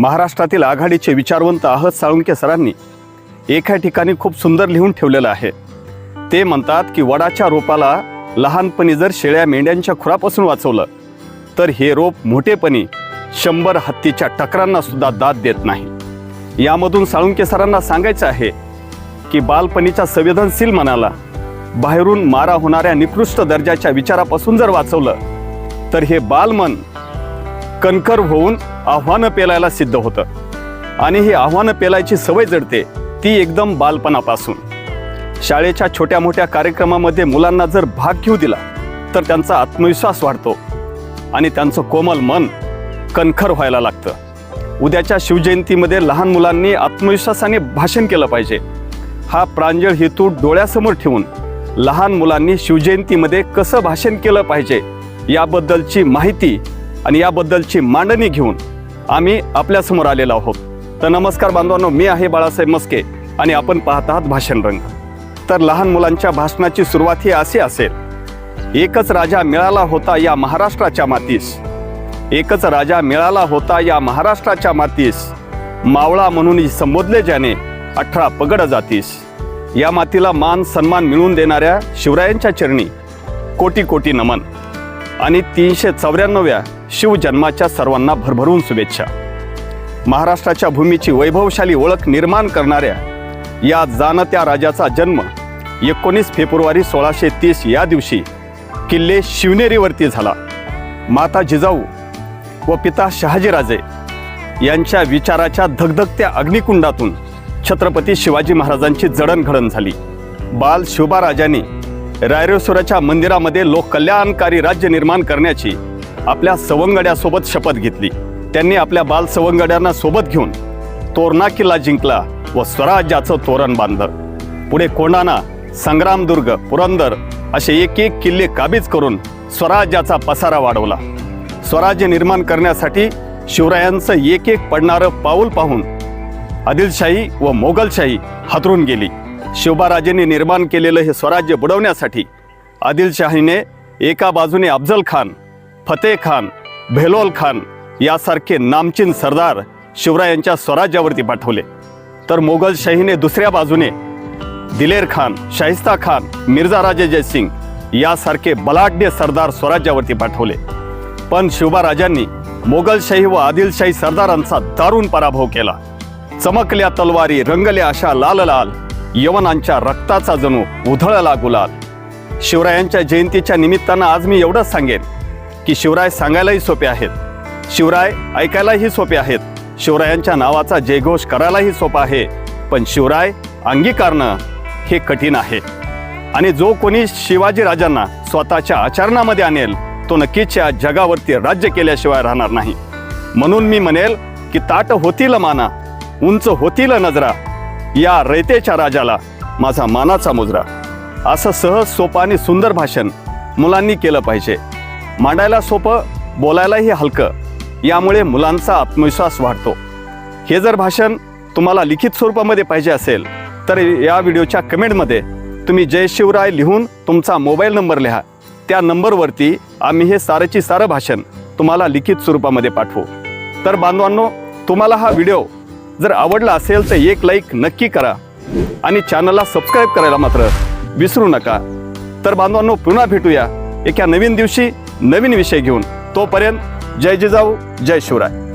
महाराष्ट्रातील आघाडीचे विचारवंत आहत साळुंके सरांनी एका ठिकाणी खूप सुंदर लिहून ठेवलेलं आहे. ते म्हणतात की वडाच्या रोपाला लहानपणी जर शेळ्या मेंढ्यांच्या खुरापासून वाचवलं तर हे रोप मोठेपणी शंभर हत्तीच्या टकरांना सुद्धा दाद देत नाही. यामधून साळुंके सरांना सांगायचं आहे की बालपणीच्या संवेदनशील मनाला बाहेरून मारा होणाऱ्या निकृष्ट दर्जाच्या विचारापासून जर वाचवलं तर हे बालमन कणखर होऊन आव्हानं पेलायला सिद्ध होतं. आणि ही आव्हानं पेलायची सवय जडते ती एकदम बालपणापासून. शाळेच्या छोट्या मोठ्या कार्यक्रमामध्ये मुलांना जर भाग घेऊ दिला तर त्यांचा आत्मविश्वास वाढतो आणि त्यांचं कोमल मन कणखर व्हायला लागतं. उद्याच्या शिवजयंतीमध्ये लहान मुलांनी आत्मविश्वासाने भाषण केलं पाहिजे. हा प्रांजळ हेतू डोळ्यासमोर ठेवून लहान मुलांनी शिवजयंतीमध्ये कसं भाषण केलं पाहिजे याबद्दलची माहिती आणि याबद्दलची मांडणी घेऊन आम्ही आपल्यासमोर आलेलो आहोत. तर नमस्कार बांधवांनो मी आहे बाळासाहेब मस्के आणि आपण पाहत आहात भाषण रंग. तर लहान मुलांच्या भाषणाची सुरुवात ही अशी असेल. एकच राजा मिळाला होता या महाराष्ट्राच्या मातीस. एकच राजा मिळाला होता या महाराष्ट्राच्या मातीस. मावळा म्हणून संबोधले ज्याने अठरा पगड जातीस. या मातीला मान सन्मान मिळवून देणाऱ्या शिवरायांच्या चरणी कोटी कोटी नमन. आणि तीनशे चौऱ्याण्णव्या शिवजन्माच्या सर्वांना भरभरून शुभेच्छा. महाराष्ट्राच्या भूमीची वैभवशाली ओळख निर्माण करणाऱ्या या जाणत्या राजाचा जन्म एकोणीस फेब्रुवारी सोळाशे तीस या दिवशी किल्ले शिवनेरीवरती झाला. माता जिजाऊ व पिता शहाजीराजे यांच्या विचाराच्या धगधगत्या अग्निकुंडातून छत्रपती शिवाजी महाराजांची जडणघडण झाली. बाल शिवबाराजांनी रायरेश्वराच्या मंदिरामध्ये लोककल्याणकारी राज्य निर्माण करण्याची आपल्या सवंगड्यासोबत शपथ घेतली. त्यांनी आपल्या बाल सवंगड्यांना सोबत घेऊन तोरणा किल्ला जिंकला व स्वराज्याचं तोरण बांधलं. पुढे कोंढाणा संग्रामदुर्ग पुरंदर असे एक एक किल्ले काबीज करून स्वराज्याचा पसारा वाढवला. स्वराज्य निर्माण करण्यासाठी शिवरायांचं एक एक पडणारं पाऊल पाहून आदिलशाही व मोगलशाही हातरून गेली. शिवबाराजेंनी निर्माण केलेलं हे स्वराज्य बुडवण्यासाठी आदिलशाहीने एका बाजूने अफजल खान फतेह खान भेलोल खान यासारखे नामचीन सरदार शिवरायांच्या स्वराज्यावरती पाठवले. तर मोगलशाहीने दुसऱ्या बाजूने दिलेर खान शाहिस्ता खान मिर्झा राजे जयसिंग यासारखे बलाढ्य सरदार स्वराज्यावरती पाठवले. पण शिवबाराजांनी मोगलशाही व आदिलशाही सरदारांचा दारुण पराभव केला. चमकल्या तलवारी रंगल्या अशा लाल लाल यवनांच्या रक्ताचा जणू उधळला गुलाल. शिवरायांच्या जयंतीच्या निमित्तानं आज मी एवढंच सांगेन. की शिवराय सांगायलाही सोपे आहेत. शिवराय ऐकायलाही सोपे आहेत. शिवरायांच्या नावाचा जयघोष करायलाही सोपा आहे. पण शिवराय अंगीकारणं हे कठीण आहे. आणि जो कोणी शिवाजी राजांना स्वतःच्या आचरणामध्ये आणेल तो नक्कीच या जगावरती राज्य केल्याशिवाय राहणार नाही. म्हणून मी म्हणेल की ताट होतील माना उंच होतील नजरा या रयतेच्या राजाला माझा मानाचा मुजरा. असं सहज सोपं आणि सुंदर भाषण मुलांनी केलं पाहिजे. मांडायला सोपं बोलायलाही हलकं. यामुळे मुलांचा आत्मविश्वास वाढतो. हे जर भाषण तुम्हाला लिखित स्वरूपामध्ये पाहिजे असेल तर या व्हिडिओच्या कमेंटमध्ये तुम्ही जय शिवराय लिहून तुमचा मोबाईल नंबर लिहा. त्या नंबरवरती आम्ही हे सारंची सारं भाषण तुम्हाला लिखित स्वरूपामध्ये पाठवू. तर बांधवांनो तुम्हाला हा व्हिडिओ जर आवडला असेल तर एक लाईक नक्की करा आणि चॅनलला सबस्क्राईब करायला मात्र विसरू नका. तर बांधवांनो पुन्हा भेटूया एका नवीन दिवशी नवीन विषय घेऊन तोपर्यंत जय जिजाऊ जय शिवराय.